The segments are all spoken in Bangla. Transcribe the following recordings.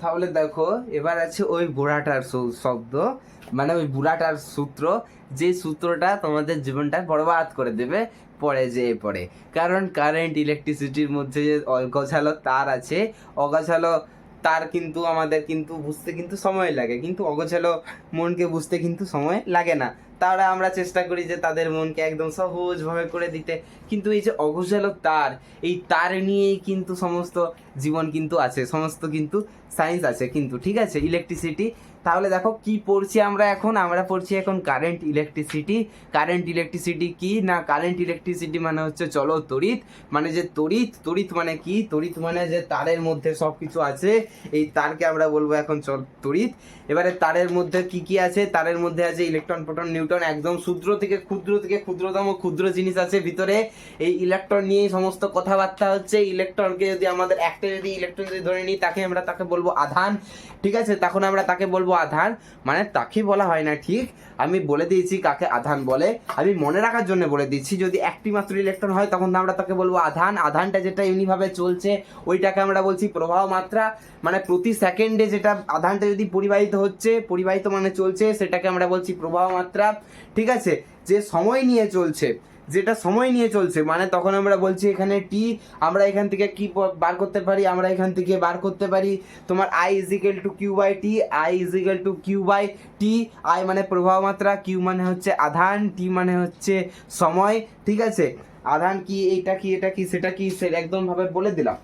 তাহলে দেখো, এবার আছে ওই বুড়াটার শব্দ মানে ওই বুড়াটার সূত্র। যে সূত্রটা তোমাদের জীবনটা বরবাদ করে দেবে, পরে যেয়ে পড়ে। কারণ কারেন্ট ইলেকট্রিসিটির মধ্যে যে অগোছালো তার আছে, অগোছালো তার কিন্তু আমাদের কিন্তু বুঝতে কিন্তু সময় লাগে, কিন্তু অগোছালো মনকে বুঝতে কিন্তু সময় লাগে না। তারা আমরা চেষ্টা করি যে তাদের মনকে একদম সহজভাবে করে দিতে। কিন্তু এই যে অগোছালো তার, এই তার নিয়েই কিন্তু সমস্ত জীবন কিন্তু আছে, সমস্ত কিন্তু সায়েন্স আছে কিন্তু, ঠিক আছে? ইলেকট্রিসিটি তাহলে দেখো কি পড়ছি আমরা এখন? আমরা পড়ছি এখন কারেন্ট ইলেকট্রিসিটি কারেন্ট ইলেকট্রিসিটি কি? না কারেন্ট ইলেকট্রিসিটি মানে হচ্ছে চলো তড়িৎ। মানে যে তড়িৎ তড়িৎ মানে কি? তড়িৎ মানে যে তারের মধ্যে সব কিছু আছে। এই তারকে আমরা বলব এখন চল তড়িৎ। এবারে তারের মধ্যে কি কি আছে? তারের মধ্যে আছে ইলেকট্রন প্রোটন নিউটন একদম ক্ষুদ্র থেকে ক্ষুদ্র থেকে ক্ষুদ্রতম ক্ষুদ্র জিনিস আছে ভিতরে। এই ইলেকট্রন নিয়েই সমস্ত কথাবার্তা হচ্ছে। ইলেকট্রনকে যদি আমাদের একটা যদি ইলেকট্রন যদি ধরে নিই, তাকে আমরা তাকে বলব আধান। ঠিক আছে? তখন আমরা তাকে বলব আধান? মানে তাকে বলা হয় না, ঠিক? আমি বলে দিয়েছি কাকে আধান বলে। আমি মনে রাখার জন্য বলে দিচ্ছি, যদি একটি মাত্র ইলেকট্রন হয়, তখন আমরা তাকে বলব আধান। আধানটা যেটা এমনিভাবে চলছে, ওইটাকে আমরা বলছি প্রবাহ মাত্রা। মানে প্রতি সেকেন্ডে যেটা আধানটা যদি পরিবাহিত হচ্ছে, পরিবাহিত মানে চলছে, সেটাকে আমরা বলছি প্রবাহ মাত্রা। ঠিক আছে? যে সময় নিয়ে চলছে যেটা সময় নিয়ে চলছে মানে তখন আমরা বলছি এখানে টি আমরা এখান থেকে কি বার করতে পারি? আমরা এখান থেকে বার করতে পারি। তোমার I is equal to Q by T I is equal to Q by T I মানে প্রবাহ মাত্রা কিউ মানে হচ্ছে আধান টি মানে হচ্ছে সময়, ঠিক আছে? আধান কি, এইটা কি, এটা কি, সেটা কি, সে একদম ভাবে বলে দিলাম।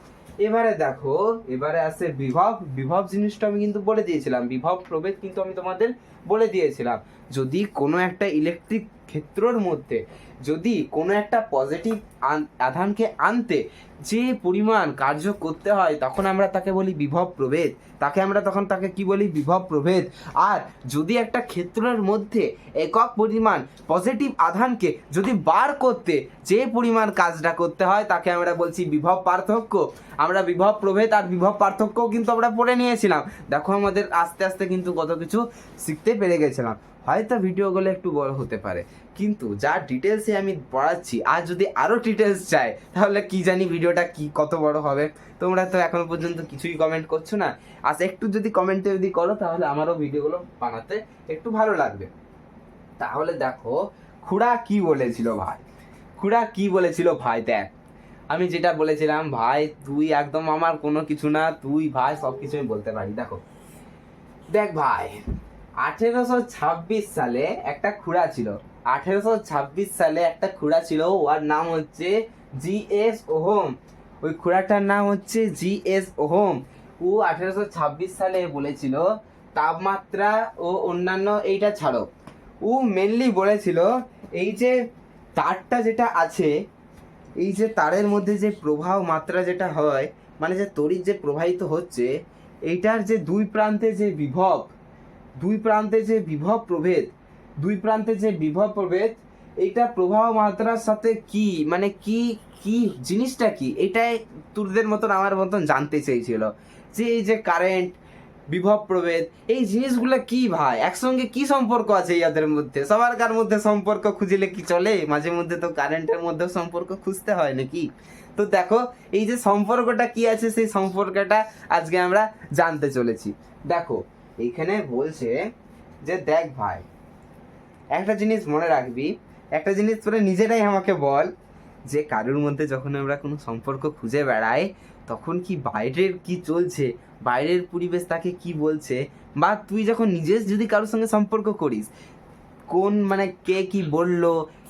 এবারে দেখো, এবারে আছে বিভব। বিভব জিনিসটা আমি কিন্তু বলে দিয়েছিলাম। বিভব প্রভেদ কিন্তু আমি তোমাদের বলে দিয়েছিলাম। যদি কোনো একটা ইলেকট্রিক ক্ষেত্রর মধ্যে যদি কোনো একটা পজিটিভ আধানকে আনতে যে পরিমাণ কার্য করতে হয়, তখন আমরা তাকে বলি বিভব প্রভেদ। তাকে আমরা তখন তাকে কি বলি? বিভব প্রভেদ। আর যদি একটা ক্ষেত্রের মধ্যে একক পরিমাণ পজিটিভ আধানকে যদি বার করতে যে পরিমাণ কাজটা করতে হয়, তাকে আমরা বলছি বিভব পার্থক্য। আমরা বিভব প্রভেদ আর বিভব পার্থক্য কিন্তু আমরা পড়ে নিয়েছিলাম। দেখো আমাদের আস্তে আস্তে কিন্তু কত কিছু শিখতে পেরে গেছিলাম। হয়তো ভিডিওগুলো একটু বড় হতে পারে। কিন্তু যা ডিটেলসে আমি পড়াচ্ছি, আর যদি আরও ডিটেলস চাই, তাহলে কি জানি ভিডিওটা কি, কত বড় হবে? তোমরা তো এখনও পর্যন্ত কিছুই কমেন্ট করছ না। আচ্ছা একটু যদি কমেন্টে যদি করো, তাহলে আমারও ভিডিওগুলো বানাতে একটু ভালো লাগবে। তাহলে দেখো, খুড়া কি বলেছিল ভাই? খুড়া কি বলেছিল ভাই, দেখ। আমি যেটা বলেছিলাম, ভাই, তুই একদম আমার কোনো কিছু না, তুই ভাই সব কিছু আমি বলতে পারি। দেখো, দেখ ভাই, আঠেরোশো ছাব্বিশ সালে একটা খুড়া ছিল। আঠেরোশো ছাব্বিশ সালে একটা খুড়া ছিল, ওর নাম হচ্ছে জি এস ওহম। ওই খুড়াটার নাম হচ্ছে জি এস ওহম। ও আঠেরোশো ছাব্বিশ সালে বলেছিল, তাপমাত্রা ও অন্যান্য এইটা ছাড়ো। ও মেনলি বলেছিল, এই যে তারটা যেটা আছে, এই যে তারের মধ্যে যে প্রবাহ মাত্রা যেটা হয় মানে যে তড়িৎ যে প্রবাহিত হচ্ছে, এইটার যে দুই প্রান্তে যে বিভব, দুই প্রান্তে যে বিভব প্রভেদ দুই প্রান্তে যে বিভব প্রভেদ, এইটা প্রবাহ মাত্রার সাথে কি? মানে কি কি জিনিসটা কি? এটাই তোদের মতন, আমার মতন জানতে চেয়েছিল। যে এই যে কারেন্ট বিভব প্রভেদ, এই জিনিসগুলো কি ভাই? একসঙ্গে কি সম্পর্ক আছে ইয়াদের মধ্যে? সবার কার মধ্যে সম্পর্ক খুঁজলে কি চলে? মাঝে মধ্যে তো কারেন্টের মধ্যে সম্পর্ক খুঁজতে হয় নাকি? তো দেখো, এই যে সম্পর্কটা কি আছে, সেই সম্পর্কটা আজকে আমরা জানতে চলেছি। দেখো, এইখানে বলছে যে, দেখ ভাই একটা জিনিস মনে রাখবি, একটা জিনিস তোরা নিজেরাই আমাকে বল যে কারোর মধ্যে যখন আমরা কোনো সম্পর্ক খুঁজে বেড়াই, তখন কি বাইরের কি চলছে, বাইরের পরিবেশ তাকে কি বলছে, বা তুই যখন নিজে যদি কারোর সঙ্গে সম্পর্ক করিস, কোন মানে কে কি বলল,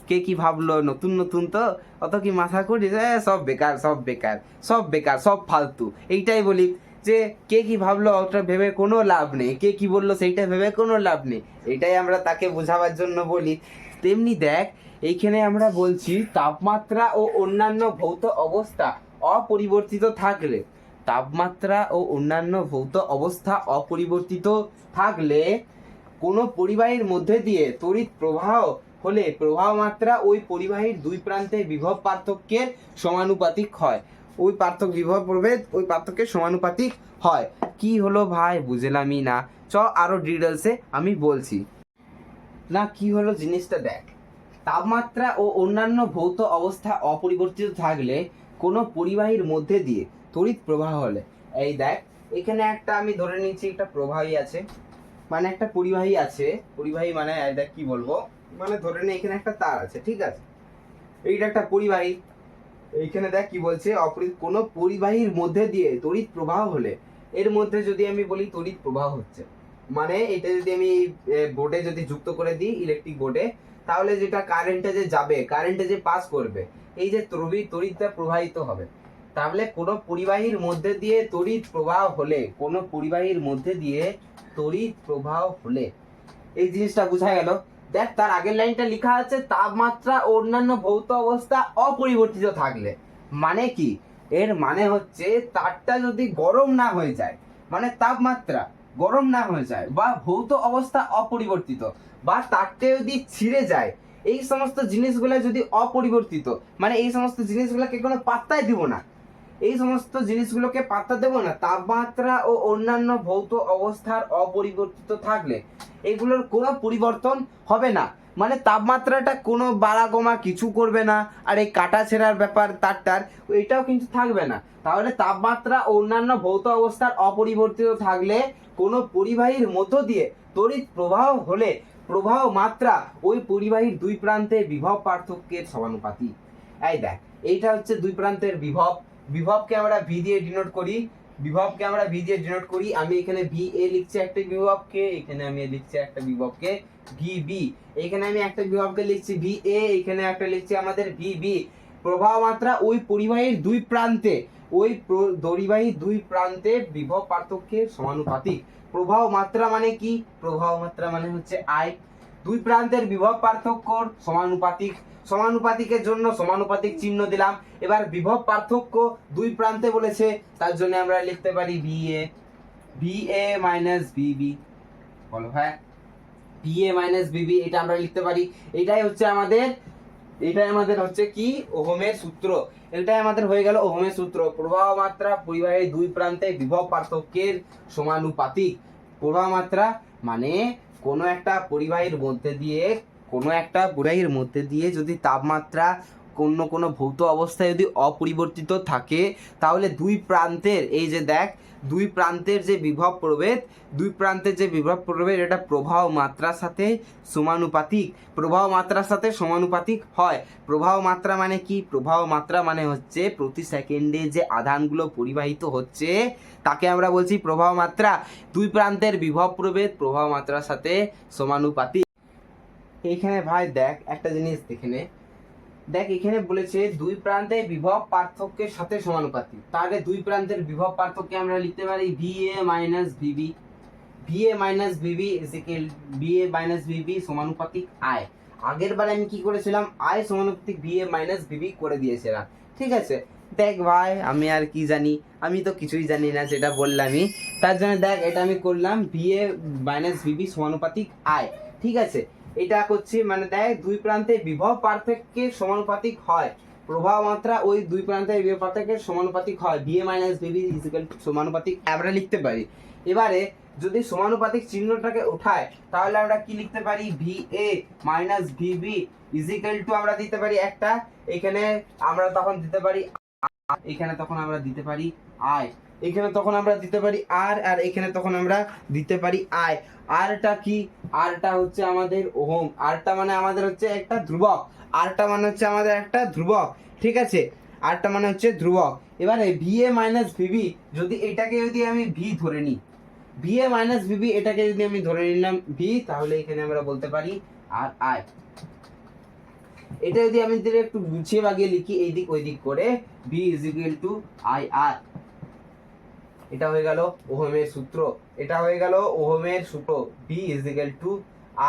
কে কি ভাবলো, নতুন নতুন তো, অত কি মাথা করিস সব বেকার সব বেকার সব বেকার, সব ফালতু। এইটাই বলি। যে কে কি ভাবলো ওটা ভেবে কোনো লাভ নেই, কে কি বলল সেইটা ভেবে কোনো লাভ নেই, এটাই আমরা তাকে বোঝাবার জন্য বলি। তেমনি দেখ, এইখানে আমরা বলছি তাপমাত্রা ও অন্যান্য ভৌত অবস্থা অপরিবর্তিত থাকলে, তাপমাত্রা ও অন্যান্য ভৌত অবস্থা অপরিবর্তিত থাকলে কোনো পরিবাহীর মধ্যে দিয়ে তড়িৎ প্রবাহ হলে প্রবাহ মাত্রা ওই পরিবাহীর দুই প্রান্তে বিভব পার্থক্যের সমানুপাতিক হয়। ওই পার্থক্য বিভব প্রভেদ, ওই পার্থক্যের সমানুপাতিক হয়। কি হলো ভাই? বুঝলামই না। চ, আরও ডিটেলসে আমি বলছি। না, কি হলো জিনিসটা দেখ। তাপমাত্রা ও অন্যান্য ভৌত অবস্থা অপরিবর্তিত থাকলে কোনো পরিবাহীর মধ্যে দিয়ে তড়িৎ প্রবাহ হলে। এই দেখ, এখানে একটা আমি ধরে নিচ্ছি, একটা প্রবাহী আছে। মানে একটা পরিবাহী আছে। পরিবাহী মানে দেখ কি বলব? মানে ধরে নে, এখানে একটা তার আছে, ঠিক আছে? এইটা একটা পরিবাহী। এইখানে দেখ কি বলছে, অপরি, কোনো পরিবাহীর মধ্যে দিয়ে তড়িৎ প্রবাহ হলে, এর মধ্যে যদি আমি বলি তড়িৎ প্রবাহ হচ্ছে মানে এটা যদি আমি বোর্ডে যদি যুক্ত করে দিই ইলেকট্রিক বোর্ডে তাহলে যেটা কারেন্টে যে যাবে কারেন্টে যে পাস করবে, এই যে তড়িৎ তড়িৎটা প্রবাহিত হবে, তাহলে কোনো পরিবাহীর মধ্যে দিয়ে তড়িৎ প্রবাহ হলে, কোনো পরিবাহীর মধ্যে দিয়ে তড়িৎ প্রবাহ হলে, এই জিনিসটা বোঝা গেল? দেখ, তার আগের লাইনটা লেখা আছে, তাপমাত্রা অন্যান্য ভৌত অবস্থা অপরিবর্তিত থাকলে। মানে কি? এর মানে হচ্ছে তারটা যদি গরম না হয়ে যায় মানে তাপমাত্রা গরম না হয়ে যায় বা ভৌত অবস্থা অপরিবর্তিত বা তারটা যদি ছিঁড়ে যায়, এই সমস্ত জিনিসগুলো যদি অপরিবর্তিত মানে এই সমস্ত জিনিসগুলোকে কোনো পাত্তাই দিব না। এই সমস্ত জিনিসগুলোকে পাত্তা দেব না। তাপমাত্রা ও অন্যান্য ভৌত অবস্থার অপরিবর্তিত থাকলে এগুলোর কোনো পরিবর্তন হবে না। মানে তাপমাত্রাটা কোনো বাড়া কমা কিছু করবে না, আর এই কাটা ছেঁড়ার ব্যাপার তারটার এটাও কিন্তু থাকবে না। তাহলে তাপমাত্রা ও অন্যান্য ভৌত অবস্থার অপরিবর্তিত থাকলে কোনো পরিবাহীর মধ্য দিয়ে তড়িৎ প্রবাহ হলে প্রবাহ মাত্রা ওই পরিবাহীর দুই প্রান্তে বিভব পার্থক্যের সমানুপাতি এই দেখ, এইটা হচ্ছে দুই প্রান্তের বিভব। বিভবকে আমরা ভি দিয়ে ডিনোট করি বিভবকে আমরা ভি দিয়ে ডিনোট করি, আমি এখানে ভি এ লিখছি একটা বিভবকে এখানে আমি লিখছি একটা বিভবকে ভি বি এখানে আমি একটা বিভবকে লিখছি ভি এ এখানে একটা লিখছি আমাদের ভি বি প্রবাহ মাত্রা ওই পরিবাহীর দুই প্রান্তে, ওই দড়িবাহীর দুই প্রান্তে বিভব পার্থক্যের সমানুপাতিক। প্রবাহ মাত্রা মানে কি? প্রবাহ মাত্রা মানে হচ্ছে আই দুই প্রান্তের বিভব পার্থক্যর সমানুপাতিক, সমানুপাতিকের জন্য সমানুপাতিক চিহ্ন দিলাম। এবার বিভব পার্থক্য দুই প্রান্তে বলেছে, তার জন্য আমরা লিখতে পারি B A B A minus BB বলো হ্যাঁ বি এ মাইনাস বিবি এটা আমরা লিখতে পারি। এটাই হচ্ছে আমাদের, এটাই আমাদের হচ্ছে কি? ওহমের সূত্র। এটাই আমাদের হয়ে গেল ওহমের সূত্র। প্রবাহ মাত্রা পরিবাহীর দুই প্রান্তে বিভব পার্থক্যের সমানুপাতিক। প্রবাহ মাত্রা মানে কোনো একটা পরিবাহীর মধ্যে দিয়ে কোনো একটা পরিবাহীর মধ্যে দিয়ে যদি তাপমাত্রা অন্য কোনো ভৌত অবস্থায় যদি অপরিবর্তিত থাকে, তাহলে দুই প্রান্তের, এই যে দেখ, দুই প্রান্তের যে বিভব প্রভেদ, দুই প্রান্তের যে বিভব প্রভেদ, এটা প্রবাহ মাত্রার সাথে সমানুপাতিক। প্রবাহ মাত্রার সাথে সমানুপাতিক হয়। প্রবাহ মাত্রা মানে কি? প্রবাহ মাত্রা মানে হচ্ছে প্রতি সেকেন্ডে যে আধানগুলো পরিবাহিত হচ্ছে, তাকে আমরা বলছি প্রবাহ মাত্রা। দুই প্রান্তের বিভব প্রভেদ, প্রবাহ মাত্রার সাথে সমানুপাতিক। এইখানে ভাই দেখ, একটা জিনিস দেখে নে। দেখ, এখানে বলেছে দুই প্রান্তে বিভব পার্থক্যের সাথে সমানুপাতিক। তাহলে দুই প্রান্তের বিভব পার্থক্য আমরা লিখতে পারি V A minus VB V A minus is equal B A minus VB সমানুপাতিক আয় আগের বার আমি কি করেছিলাম? আয় সমানুপাতিক ভি এ মাইনাস ভিবি করে দিয়েছিলাম। ঠিক আছে? দেখ ভাই, আমি আর কি জানি? আমি তো কিছুই জানি না, যেটা বললামই। তার জন্য দেখ, এটা আমি করলাম ভি এ মাইনাস ভিবি সমানুপাতিক আয় ঠিক আছে? এটা করছি মানে দেখ দুই প্রান্তে বিভব পার্থক্যের সমানুপাতিক হয়। প্রবাহ মাত্রা ওই দুই প্রান্তের বিভব পার্থক্যের সমানুপাতিক হয়। বিএ মাইনাস বিবি সমানুপাতিক। আমরা লিখতে পারি। এবারে যদি সমানুপাতিক চিহ্নটাকে উঠায়, তাহলে আমরা কি লিখতে পারি? V A minus VB is equal to আমরা দিতে পারি একটা। এখানে আমরা তখন দিতে পারি, এখানে তখন আমরা দিতে পারি আই এখানে তখন আমরা দিতে পারি আর আর এখানে তখন আমরা দিতে পারি আই আরটা কি? আরটা হচ্ছে আমাদের ওহম। আরটা মানে আমাদের হচ্ছে একটা ধ্রুবক। আরটা মানে হচ্ছে আমাদের একটা ধ্রুবক। ঠিক আছে? আরটা মানে হচ্ছে ধ্রুবক। এবারে ভি এ মাইনাস ভিবি যদি এটাকে যদি আমি ভি ধরে নিই। ভি এ মাইনাস ভিবি এটাকে যদি আমি ধরে নিলাম ভি তাহলে এখানে আমরা বলতে পারি আর আই এটা যদি আমি একটু গুছিয়ে বাগিয়ে লিখি এই দিক ওই দিক করে B is equal to I R এটা হয়ে গেল ওহমের সূত্র। এটা হয়ে গেল ওহমের সূত্র। B is equal to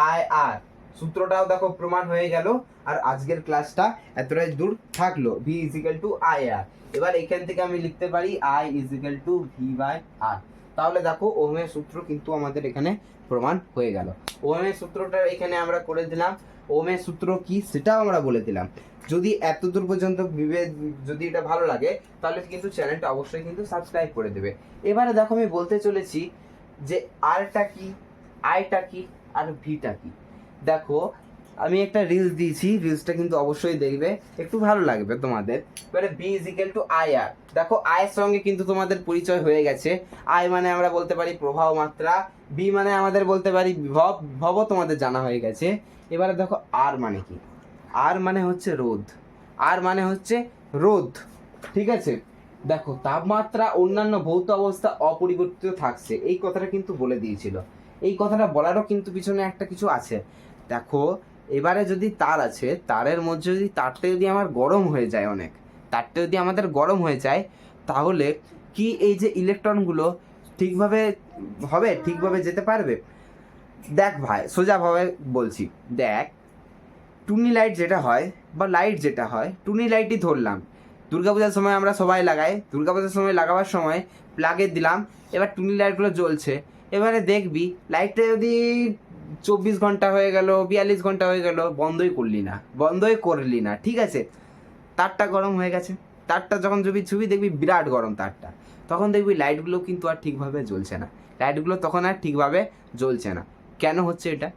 I R সূত্রটাও দেখো প্রমাণ হয়ে গেল, আর আজকের ক্লাসটা এতটাই দূর থাকল। V is equal to I R এবার এখান থেকে আমি লিখতে পারি I is equal to V by R তাহলে দেখো ওহমের সূত্র কিন্তু আমাদের এখানে প্রমাণ হয়ে গেল। ওহমের সূত্রটা এখানে আমরা করে দিলাম। ওহমের সূত্র কি সেটাও আমরা বলে দিলাম। যদি এত দূর পর্যন্ত বিবে- যদি এটা ভালো লাগে, তাহলে কিন্তু চ্যানেলটা অবশ্যই কিন্তু সাবস্ক্রাইব করে দেবে। এবারে দেখো আমি বলতে চলেছি যে আরটা কি, আইটা কি, আর ভিটা কি। দেখো আমি একটা রিলস দিয়েছি রিলসটা কিন্তু অবশ্যই দেখবে, একটু ভালো লাগবে তোমাদের। এবারে B is equal to I R দেখো আয়ের সঙ্গে কিন্তু তোমাদের পরিচয় হয়ে গেছে। আই মানে আমরা বলতে পারি প্রভাব মাত্রা বি মানে আমাদের বলতে পারি বিভব ভব তোমাদের জানা হয়ে গেছে। এবারে দেখো আর মানে কি? আর মানে হচ্ছে রোদ আর মানে হচ্ছে রোদ ঠিক আছে? দেখো, তাপমাত্রা অন্যান্য ভৌত অবস্থা অপরিবর্তিত থাকছে। এই কথাটা কিন্তু বলে দিয়েছিল। এই কথাটা বলারও কিন্তু পিছনে একটা কিছু আছে। দেখো এবারে যদি তার আছে, তারের মধ্যে যদি তারটা যদি আমার গরম হয়ে যায় অনেক, তারটা যদি আমাদের গরম হয়ে যায়, তাহলে কি এই যে ইলেকট্রনগুলো ঠিকভাবে হবে, ঠিকভাবে যেতে পারবে? দেখ ভাই, সোজাভাবে বলছি, দেখ, টুনি লাইট যেটা হয় বা লাইট যেটা হয়, টুনি লাইটই ধরলাম। দুর্গাপূজার সময় আমরা সবাই লাগাই, দুর্গাপূজার সময় লাগাবার সময় প্লাগে দিলাম, এবার টুনি লাইটগুলো জ্বলছে, এবারে দেখবি লাইটটা যদি চব্বিশ ঘণ্টা হয়ে গেল, বিয়াল্লিশ ঘণ্টা হয়ে গেল, বন্ধই করলি না, বন্ধই করলি না, ঠিক আছে? তারটা গরম হয়ে গেছে, তারটা যখন ছবি ছবি দেখবি বিরাট গরম তারটা, তখন দেখবি লাইটগুলো কিন্তু আর ঠিকভাবে জ্বলছে না লাইটগুলো তখন আর ঠিকভাবে জ্বলছে না, কেন হচ্ছে এটা?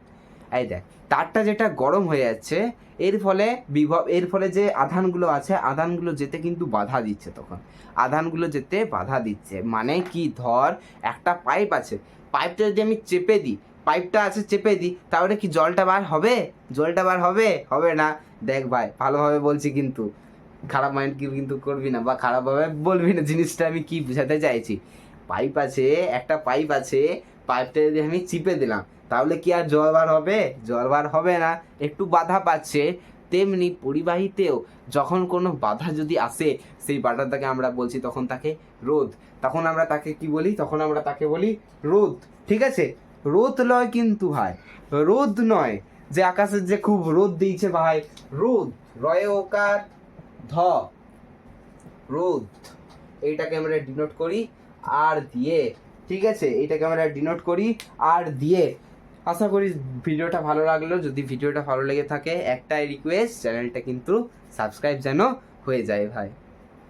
এই দেখ, তারটা যেটা গরম হয়ে যাচ্ছে, এর ফলে বিভব, এর ফলে যে আধানগুলো আছে, আধানগুলো যেতে কিন্তু বাধা দিচ্ছে তখন, আধানগুলো যেতে বাধা দিচ্ছে মানে কি ধর, একটা পাইপ আছে পাইপটা যদি আমি চেপে দিই পাইপটা আছে চেপে দিই তাহলে কি জলটা বার হবে? জলটা বার হবে? হবে না। দেখ ভাই, ভালোভাবে বলছি কিন্তু, খারাপ মাইন্ড কি কিন্তু করবি না বা খারাপভাবে বলবি না, জিনিসটা আমি কি বোঝাতে চাইছি? পাইপ আছে, একটা পাইপ আছে, পাইপটা যদি আমি চিপে দিলাম, তাহলে কি আর জল বার হবে? জল বার হবে না। একটু বাধা পাচ্ছে, তেমনি পরিবাহিতেও যখন কোনো বাধা যদি আসে, সেই বাধাটাকে আমরা বলছি তখন তাকে রোদ তখন আমরা তাকে কি বলি? তখন আমরা তাকে বলি রোদ ঠিক আছে? রোদ নয় কিন্তু ভাই, রোদ নয় যে আকাশের যে খুব রোদ দিয়েছে ভাই, রোদ, রয়ে ওকার ধ, রোদ, এইটাকে আমরা ডিনোট করি আর দিয়ে, ঠিক আছে? এইটাকে আমরা ডিনোট করি আর দিয়ে। আশা করি ভিডিওটা ভালো লাগল। যদি ভিডিওটা ভালো লেগে থাকে, একটাই রিকোয়েস্ট চ্যানেলটা কিন্তু সাবস্ক্রাইব যেন হয়ে যায় ভাই।